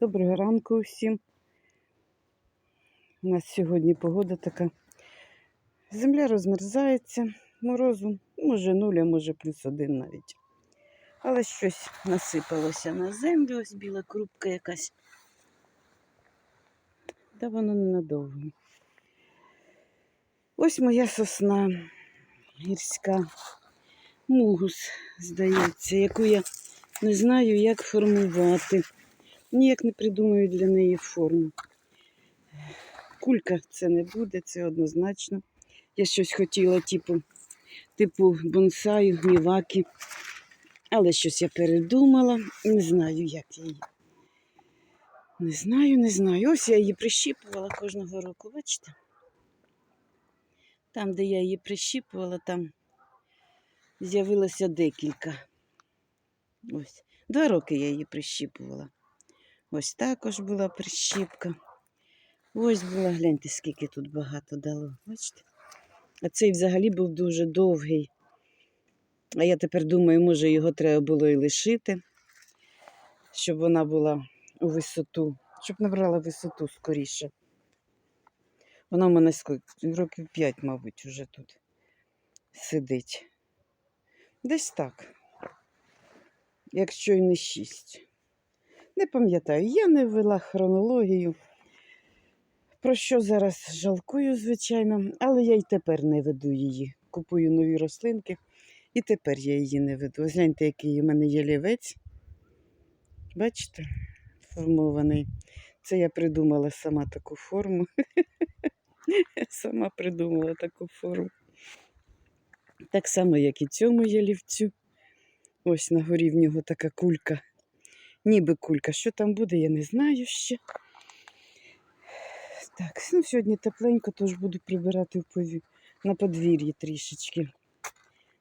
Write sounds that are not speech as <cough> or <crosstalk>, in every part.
Доброго ранку всім. У нас сьогодні погода така. Земля розмерзається, морозу, може нуль, а може плюс один навіть. Але щось насипалося на землю, ось біла крупка якась. Та воно ненадовго. Ось моя сосна гірська, мугус, здається, яку я не знаю, як формувати. Ніяк не придумаю для неї форму. Кулька це не буде, це однозначно. Я щось хотіла, типу, типу бонсаю, гніваки. Але щось я передумала не знаю, як її. Не знаю, не знаю. Ось я її прищіпувала кожного року, бачите? Там, де я її прищіпувала, там з'явилося декілька. Ось. Два роки я її прищіпувала. Ось також була прищіпка. Ось була, гляньте, скільки тут багато дало. Бачите? А цей взагалі був дуже довгий. А я тепер думаю, може його треба було і лишити, щоб вона була у висоту, щоб набрала висоту скоріше. Вона в мене років 5, мабуть, уже тут сидить. Десь так. Якщо й не 6. Не пам'ятаю, я не ввела хронологію. Про що зараз жалкую, звичайно, але я й тепер не веду її. Купую нові рослинки, і тепер я її не веду. Гляньте, який у мене є лівець. Бачите, формований. Це я придумала сама таку форму. <laughs> Сама придумала таку форму. Так само, як і цьому ялівцю. Ось на горі в нього така кулька. Ніби кулька. Що там буде, я не знаю ще. Так, ну сьогодні тепленько, тож буду прибирати на подвір'ї трішечки.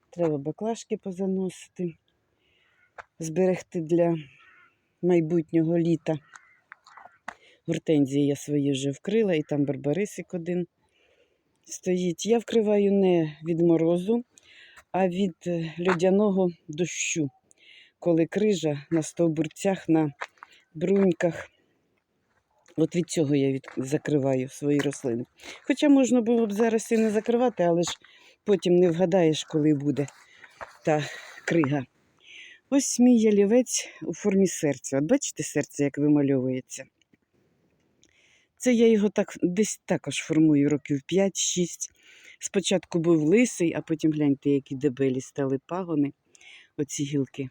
Треба баклажки позаносити, зберегти для майбутнього літа. Гортензії я свої вже вкрила, і там барбарисик один стоїть. Я вкриваю не від морозу, а від е, льодяного дощу, коли крижа на стовбурцях, на бруньках. От від цього я від... закриваю свої рослини. Хоча можна було б зараз і не закривати, але ж потім не вгадаєш, коли буде та крига. Ось мій ялівець у формі серця. От бачите серце, як вимальовується? Це я його так десь також формую років 5-6. Спочатку був лисий, а потім гляньте, які дебелі стали пагони, оці гілки.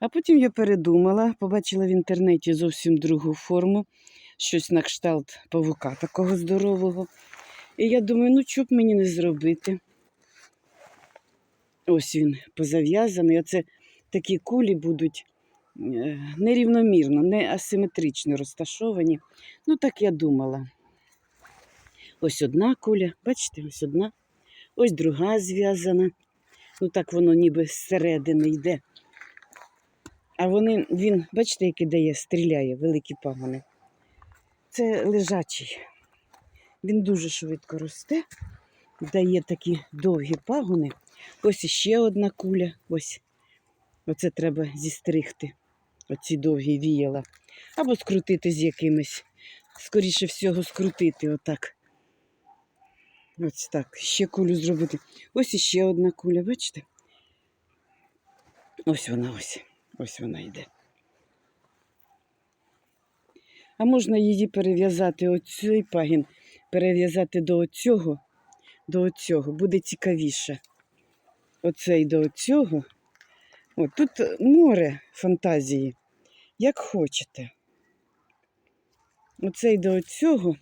А потім я передумала, побачила в інтернеті зовсім другу форму, щось на кшталт павука такого здорового. І я думаю, ну що б мені не зробити? Ось він позав'язаний. Оце такі кулі будуть е, нерівномірно, не асиметрично розташовані. Ну, так я думала. Ось одна куля, бачите, ось одна, ось друга зв'язана. Ну так воно ніби зсередини йде. А вони, він, бачите, який дає, стріляє, великі пагони. Це лежачий. Він дуже швидко росте, дає такі довгі пагони. Ось іще одна куля. Ось. Оце треба зістригти. Оці довгі віяла. Або скрутити з якимось. Скоріше всього, скрутити отак. Ось так. Ще кулю зробити. Ось іще одна куля, бачите? Ось вона ось. Ось вона йде. А можна її перев'язати, оцей пагін, перев'язати до оцього, до оцього, буде цікавіше. Оцей до оцього. От тут море фантазії, як хочете. Оцей до оцього,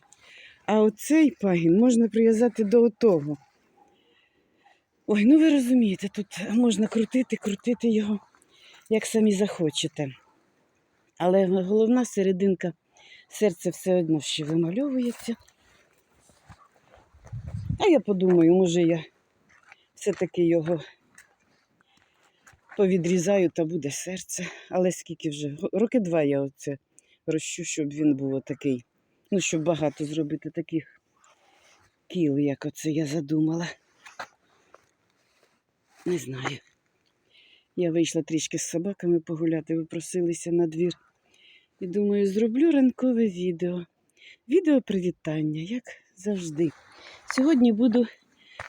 а оцей пагін можна прив'язати до отого. Ой, ну ви розумієте, тут можна крутити, крутити його, як самі захочете. Але головна серединка серце все одно ще вимальовується. А я подумаю, може я все-таки його повідрізаю та буде серце. Але скільки вже? Роки два я оце рощу, щоб він був отакий. Ну, щоб багато зробити таких кіл, як оце я задумала. Не знаю. Я вийшла трішки з собаками погуляти, ви просилися на двір. І думаю, зроблю ранкове відео. Відео привітання, як завжди. Сьогодні буду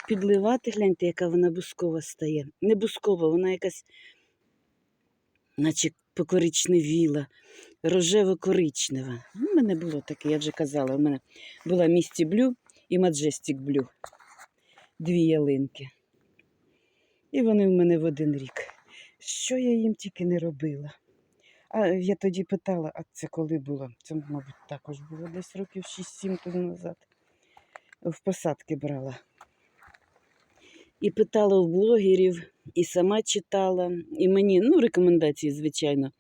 підливати, гляньте, яка вона бускова стає. Не бускова, вона якась, наче покоричневіла, рожево-коричнева. У мене було таке, я вже казала, у мене була місті блю і Маджестік блю. Дві ялинки. І вони в мене в один рік. Що я їм тільки не робила. А я тоді питала, а це коли було? Це, мабуть, також було десь років 6-7 тому назад. В посадки брала. І питала у блогерів, і сама читала, і мені, ну, рекомендації, звичайно,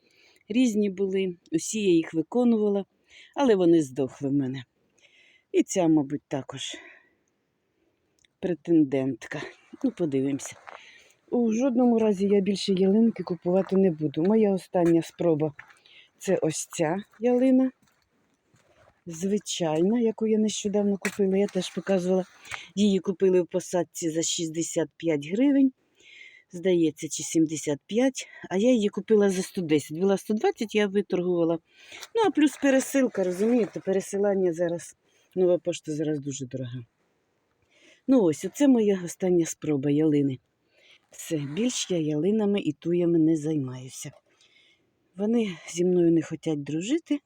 різні були. Усі я їх виконувала, але вони здохли в мене. І ця, мабуть, також претендентка. Ну, подивимося. У жодному разі я більше ялинки купувати не буду. Моя остання спроба це ось ця ялина. Звичайна, яку я нещодавно купила. Я теж показувала. Її купили в посадці за 65 гривень. Здається, чи 75, а я її купила за 110. Була 120, я виторгувала. Ну, а плюс пересилка, розумієте, пересилання зараз, нова пошта зараз дуже дорога. Ну ось, оце моя остання спроба ялини. Все, більш я ялинами і туями не займаюся. Вони зі мною не хочуть дружити,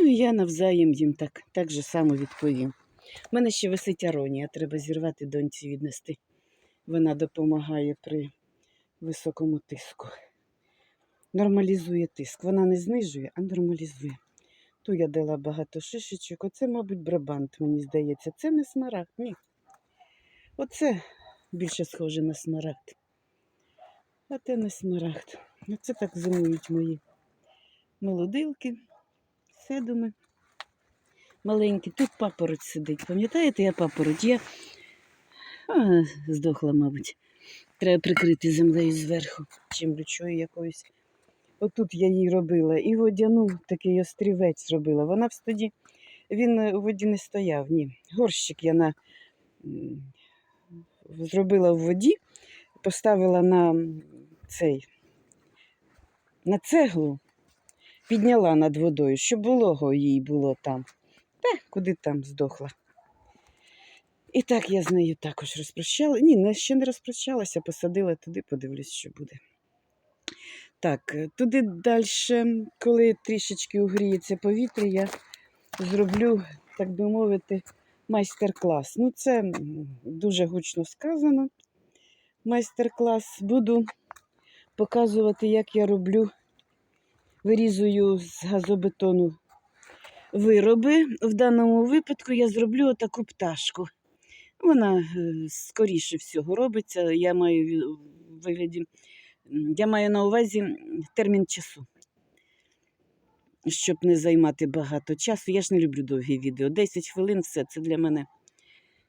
ну і я навзаєм їм так, так же само відповім. У мене ще висить аронія, треба зірвати доньці віднести. Вона допомагає при високому тиску. Нормалізує тиск. Вона не знижує, а нормалізує. Ту я дала багато шишечок. Оце, мабуть, брабант, мені здається. Це не смарагд, ні. Оце більше схоже на смарагд. А те не смарагд. Оце так зимують мої молодилки, седуми. Маленькі. Тут папороть сидить. Пам'ятаєте, я папороть? Я а, здохла, мабуть. Треба прикрити землею зверху, чим лючою якоюсь. Отут я їй робила. І водяну такий острівець зробила. Вона в тоді, він е, у воді не стояв, ні. Горщик я на, зробила в воді, поставила на цей, на цеглу, підняла над водою, щоб волого їй було там. Та, куди там здохла. І так я з нею також розпрощала. Ні, ще не розпрощалася, посадила туди, подивлюсь, що буде. Так, е, туди далі, коли трішечки угріється повітря, я зроблю, так би мовити, майстер-клас. Ну, це дуже гучно сказано. Майстер-клас. Буду показувати, як я роблю, вирізую з газобетону вироби. В даному випадку я зроблю отаку пташку. Вона е, скоріше всього робиться. Я маю вигляді, я маю на увазі термін часу. Щоб не займати багато часу. Я ж не люблю довгі відео. 10 хвилин все це для мене.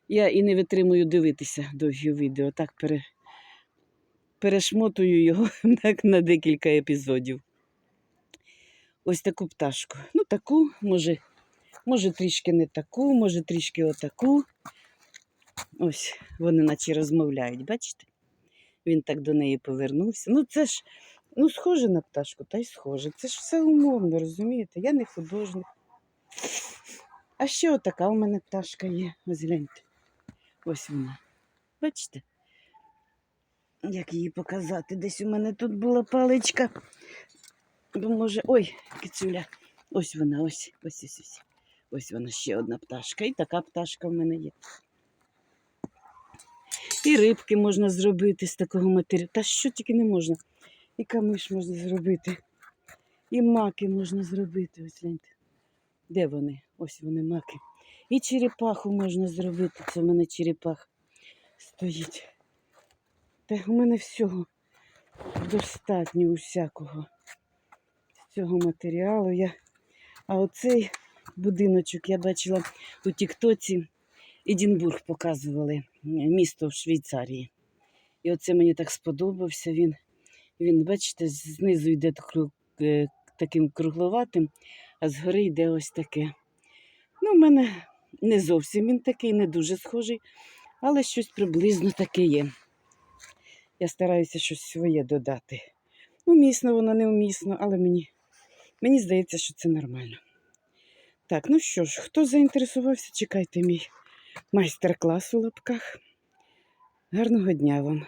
Я і не витримую дивитися довгі відео. Так пере, перешмотую його <laughs> так, на декілька епізодів. Ось таку пташку. Ну, таку, може, може трішки не таку, може трішки отаку. Ось вони наче розмовляють, бачите? Він так до неї повернувся. Ну, це ж ну, схоже на пташку, та й схоже. Це ж все умовно, розумієте? Я не художник. А ще отака у мене пташка є. Ось гляньте. Ось вона. Бачите? Як її показати? Десь у мене тут була паличка. Бо може. Ой, кицюля. Ось вона, ось, ось, ось, ось. Ось вона ще одна пташка. І така пташка в мене є. І рибки можна зробити з такого матеріалу. Та що тільки не можна. І камиш можна зробити. І маки можна зробити. Ось гляньте. Де вони? Ось вони маки. І черепаху можна зробити. Це в мене черепах стоїть. Та у мене всього достатньо усякого з цього матеріалу. Я... А оцей будиночок я бачила у Тіктоці. Едінбург показували, місто в Швейцарії. І оце мені так сподобався. Він, він бачите, знизу йде е, таким кругловатим, а згори йде ось таке. Ну, в мене не зовсім він такий, не дуже схожий, але щось приблизно таке є. Я стараюся щось своє додати. Умісно, воно не умісно, але мені Мені здається, що це нормально. Так, ну що ж, хто заінтересувався, чекайте мій майстер-клас у лапках. Гарного дня вам!